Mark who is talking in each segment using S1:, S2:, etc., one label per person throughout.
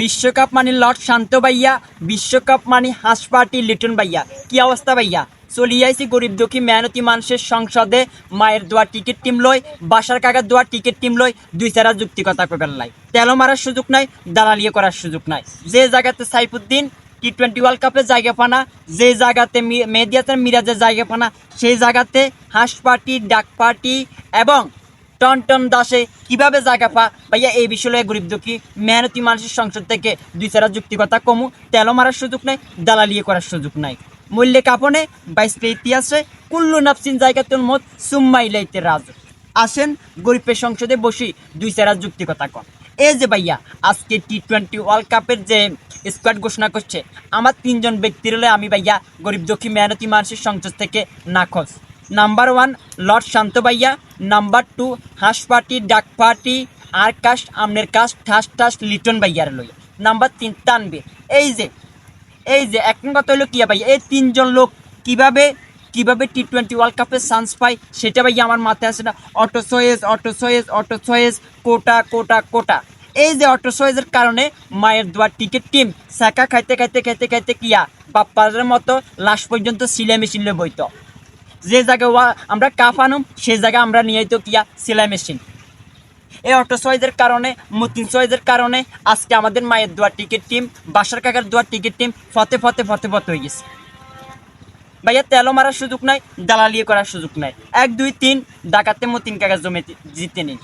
S1: বিশ্বকাপ মানে লর্ড শান্ত ভাইয়া, বিশ্বকাপ মানে হাঁস পার্টি লিটন ভাইয়া। কি অবস্থা ভাইয়া? চলিয়ে আইসি গরিব দুঃখী মেহনতি মানুষের সংসদে, মায়ের দোয়া টিকিট টিম লই বাসার কাকার দোয়া টিকিট টিম লই দুই চারা যুক্তিকতা করবেন লাই। তেলো মারার সুযোগ নাই দালালিয়ে করার সুযোগ নাই। যে জায়গাতে সাইফুদ্দিন টি টোয়েন্টি ওয়ার্ল্ড কাপে জায়গা পানা, যে জায়গাতে মেদিয়াতে মিরাজের জায়গা পানা, সেই জায়গাতে হাঁস পার্টি, ডাক পার্টি এবং টনটন দাসে কীভাবে জায়গা পা ভাইয়া এই বিষয়ে গরিব দুঃখী মেহনতি মানুষের সংসদ থেকে দুই চারা যুক্তিকতা কমু। তেলো মারার সুযোগ নাই দালালিয়ে করার সুযোগ নাই। মূল্যে কাপনে, বাইশ ইতিহাসে কুল্লু নাফসিন জায়গা তোর মত সুম্মাইলাইতে রাজ। আসেন, গরিবের সংসদে বসি দুই চারা যুক্তিকতা কম এই যে ভাইয়া, আজকে টি টোয়েন্টি ওয়ার্ল্ড কাপের যে স্কোয়াড ঘোষণা করছে, আমার তিনজন ব্যক্তির হলে আমি ভাইয়া গরিব দুঃখী, মেহনতি মানুষের সংসদ থেকে নাখোশ। নাম্বার ওয়ান লর্ড শান্ত ভাইয়া নাম্বার টু হাঁস পার্টি ডাক পার্টি আর কাস্ট, আমনের কাস্ট, ঠাস ঠাস, লিটন ভাইয়ার লই। নাম্বার তিন, তানবীর। এই যে এই যে এক কথা হলো কিয়া ভাইয়া এই তিনজন লোক কীভাবে কীভাবে টি টোয়েন্টি ওয়ার্ল্ড কাপে চান্স পায়, সেটা ভাই আমার মাথায় আসে না। Auto choice auto choice auto choice quota quota quota. এই যে অটো সয়েজের কারণে মায়ের দোয়ার টিকিট টিম শাখা খাইতে খাইতে খাইতে খাইতে কিয়া বাপ্পাদের মতো লাস্ট পর্যন্ত সিলে মেশিনে বইতো। যে জায়গায় আমরা কাপ আনুম, সেই জায়গায় আমরা নিয়ে তো কিয়া সেলাই মেশিন এই অটো সয়েজের কারণে, মতিন সয়েজের কারণে আজকে আমাদের মায়ের দোয়ার টিকিট টিম বাসার কাকার দোয়ার টিকিট টিম ফতে ফতে ফতে ফতে হয়ে গেছে। ভাইয়া, তেলও মারার সুযোগ নাই দালালিয়ে করার সুযোগ নাই। এক, দুই, তিন, ডাকাতে মতিন কাকা জমে জিতে নিন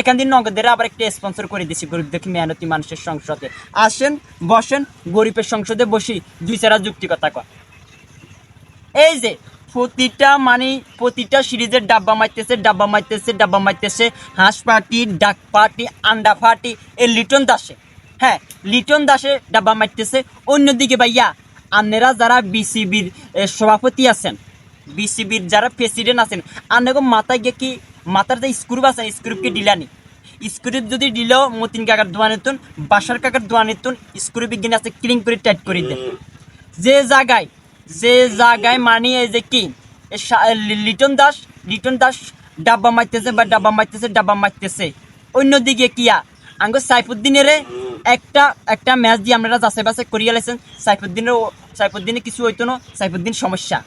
S1: এখান দিন নগদের আবার একটা স্পন্সর করে দিছি গরিব দেখি, মেহনতি মানুষের সংসদে। আসেন, বসেন, গরিবের সংসদে বসি, দুই চারা যুক্তিকতা কর এই যে প্রতিটা মানে প্রতিটা সিরিজের ডাব্বা মারতেছে ডাব্বা মারতেছে ডাব্বা মারতেছে। হাঁস পার্টি, ডাক পার্টি, আন্ডা পার্টি এ লিটন দাসে। হ্যাঁ লিটন দাসে ডাব্বা মারতেছে। অন্যদিকে ভাইয়া, আপনারা যারা বিসিবির সভাপতি আছেন, বিসিবির যারা প্রেসিডেন্ট আছেন, আপনাকে মাথায় গিয়ে কি, মাথার যে স্ক্রুপ আছেন স্ক্রুপকে ডিলানি স্ক্রুপ যদি দিলেও মতিন কাকার দোয়া নিতুন, বাসার কাকার দোয়া নিতুন স্ক্রুপ বিজ্ঞানী আছে ক্লিন করে টাইট করে দেন। যে জায়গায় যে জায়গায় মানি এই যে কি? লিটন দাস লিটন দাস ডাব্বা মারতেছে বা ডাব্বা মারতেছে ডাব্বা মারতেছে। অন্যদিকে কিয়া আঙ্গ সাইফুদ্দিনের একটা একটা ম্যাচ দিয়ে আমরা যাচাই বাছাই করিয়া লাইছেন। সাইফুদ্দিনের সাইফুদ্দিনের কিছু হইতো না, সাইফুদ্দিন সমস্যা।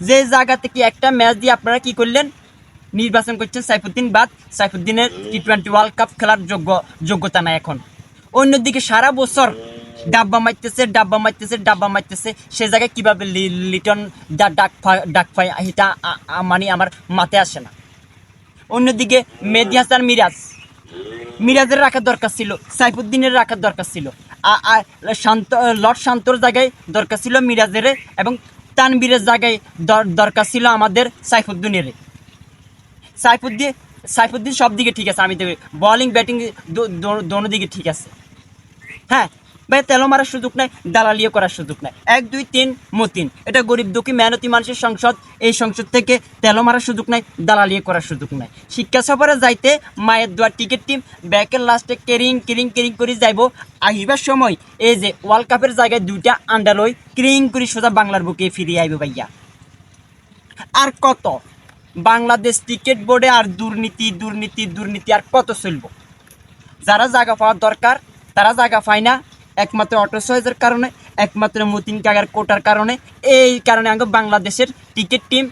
S1: যে জায়গা থেকে একটা ম্যাচ দিয়ে আপনারা কি করলেন? নির্বাচন করছেন সাইফুদ্দিন বাদ। সাইফুদ্দিনের টি টোয়েন্টি ওয়ার্ল্ড কাপ খেলার যোগ্য, যোগ্যতা নাই এখন। অন্যদিকে সারা বছর ডাব্বা মারতেছে ডাব্বা মারতেছে ডাব্বা মারতেছে। সে জায়গায় কীভাবে লিটন ডাক ডাক পায় এটা মানে আমার মাথায় আসে না। অন্যদিকে মেহেদি হাসান মিরাজ। মিরাজের রাখার দরকার ছিল, সাইফুদ্দিনের রাখার দরকার ছিল। শান্ত লর্ড শান্তর জায়গায় দরকার ছিল মিরাজের এবং তানবীরের জায়গায় দরকার ছিল আমাদের সাইফুদ্দিনের। সাইফুদ্দিন সাইফুদ্দিন সব দিকে ঠিক আছে, আমি বলিং, ব্যাটিং দিকে ঠিক আছে। হ্যাঁ ভাই তেলো মারার সুযোগ নাই, দালালিও করার সুযোগ নাই। এক, দুই, তিন, মতিন। এটা গরিব দুঃখী, মেহনতি মানুষের সংসদ। এই সংসদ থেকে তেলো মারার সুযোগ নাই দালালিয়ে করার সুযোগ নাই। শিক্ষা সফরে যাইতে মায়ের দোয়ার টিকিট টিম ব্যাকের লাস্টে কেরিং কেরিং কেরিং করে যাইব। আসবার সময় এই যে ওয়ার্ল্ড কাপের জায়গায় দুইটা আন্ডার লই ক্রিং করে সোজা বাংলার বুকে ফিরিয়ে আইব ভাইয়া। আর কত? বাংলাদেশ ক্রিকেট বোর্ডে আর দুর্নীতি দুর্নীতি দুর্নীতি আর কত চলবো? যারা জায়গা পাওয়ার দরকার, তারা জায়গা পায় না একমাত্র অটো সয়েজের কারণে, একমাত্র মতিন কাগার কোটার কারণে। এই কারণে আগে বাংলাদেশের ক্রিকেট টিম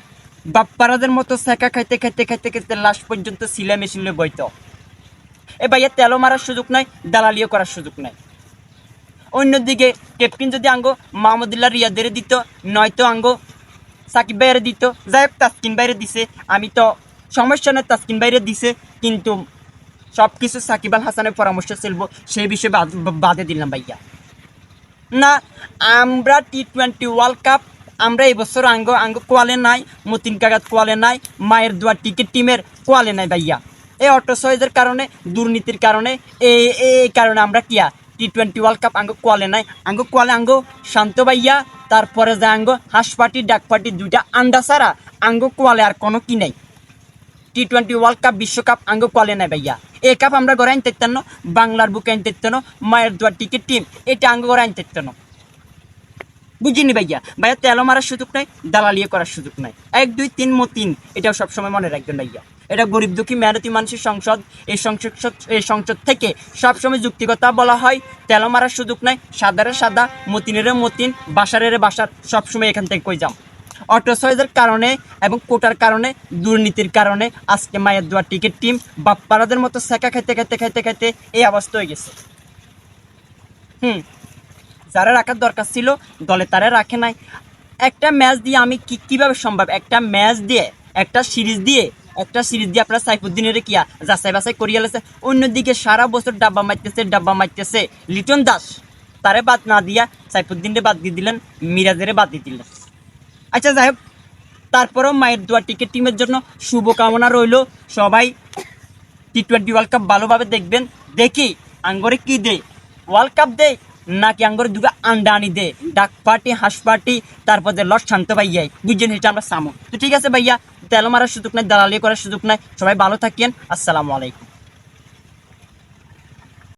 S1: বাপ্পারাদের মতো শেখা খাইতে খাইতে খাইতে খাইতে লাস্ট পর্যন্ত সিলে মেশিনে বইত। এ ভাইয়া তেলও মারার সুযোগ নাই, দালালিও করার সুযোগ নাই। অন্যদিকে ক্যাপ্টেন যদি আঙ্গো মাহমুদুল্লাহ রিয়াদের দিত, নয়তো আঙ্গো সাকিব বাইরে দিত। যাই হোক, তাসকিন বাইরে দিছে। আমি তো সমস্যা নেই, তাসকিন বাইরে দিছে। কিন্তু সব কিছু সাকিব আল হাসানের পরামর্শ চলবো সেই বিষয়ে বাদ- দিলাম ভাইয়া। না, আমরা টি টোয়েন্টি ওয়ার্ল্ড কাপ আমরা এই বছর আঙ্গ আঙ্গ কোয়ালে নাই, মতিন কাগাত কোয়ালে নাই, মায়ের দোয়ার টিকিট টিমের কোয়ালে নাই ভাইয়া। এই অটো সয়েজের কারণে, দুর্নীতির কারণে, এই এই কারণে আমরা কিয়া টি টোয়েন্টি ওয়ার্ল্ড কাপ আঙ্গ কোয়ালে নাই, আঙ্গ কোয়ালে আঙ্গ শান্ত ভাইয়া, তারপরে যে আঙ্গ হাঁস পার্টি ডাক পার্টি দুইটা আন্ডা ছাড়া আঙ্গ কোয়ালে আর কোনো কি নাই। টি টোয়েন্টি ওয়ার্ল্ড কাপ বিশ্বকাপ আঙ্গ কোয়ালে নাই ভাইয়া। এই কাপ আমরা গড়ে আনতে না, বাংলার বুকে আনতে না, মায়ের দোয়ার টিকিট টিম, এটা আঙ্গ গড়ে আনতে না। বুঝিনি ভাইয়া? ভাইয়া তেলো মারার সুযোগ নাই দালালিয়ে করার সুযোগ নাই। এক, দুই, তিন, মো, তিন, এটাও সবসময় মনে রাখবেন ভাইয়া। এটা গরিব দুঃখী, মেহনতি মানুষের সংসদ, এই সংসদ এই সংসদ থেকে সবসময় যুক্তিকতা বলা হয় তেল মারার সুযোগ নাই, সাদারে সাদা, মতিনের মতিন, বাসারের বাসার, সবসময় এখান থেকে কই যাম। অটো সয়েজের কারণে এবং কোটার কারণে, দুর্নীতির কারণে আজকে মায়ের দোয়ার টিকিট টিম বাপ্পারাদের মতো সেকা খাইতে খাইতে খাইতে খাইতে এই অবস্থা হয়ে গেছে। হুম, যারা রাখার দরকার ছিল, দলে তারা রাখে নাই। একটা ম্যাচ দিয়ে আমি কি, কীভাবে সম্ভব? একটা ম্যাচ দিয়ে, একটা সিরিজ দিয়ে, একটা সিরিজ দিয়ে আপনারা সাইফুদ্দিনের কিয়া যাচাই বাছাই করিয়া লেছে। অন্যদিকে সারা বছর ডাব্বা মারতেছে ডাব্বা মারতেছে লিটন দাস। তারে বাদ না দিয়া সাইফুদ্দিনরে বাদ দিয়ে দিলেন, মিরাজেরে বাদ দিয়ে দিলেন। আচ্ছা যাই হোক। তারপরেও মায়ের দোয়া টিকিট টিমের জন্য শুভকামনা রইল। সবাই টি টোয়েন্টি ওয়ার্ল্ড কাপ ভালোভাবে দেখবেন। দেখি আঙ্গরে কি দে ওয়ার্ল্ড কাপ দে নাকি আঙ্গরে দুটো আন্ডা আনি দে ডাক পার্টি, হাঁস পার্টি, তারপর যে লস শান্ত ভাইয়াই। বুঝছেন এটা আমরা সামো। তো ঠিক আছে ভাইয়া, তেল মারার সুযোগ নাই, দালালি করার সুযোগ নাই। সবাই ভালো থাকেন। আসসালামু আলাইকুম।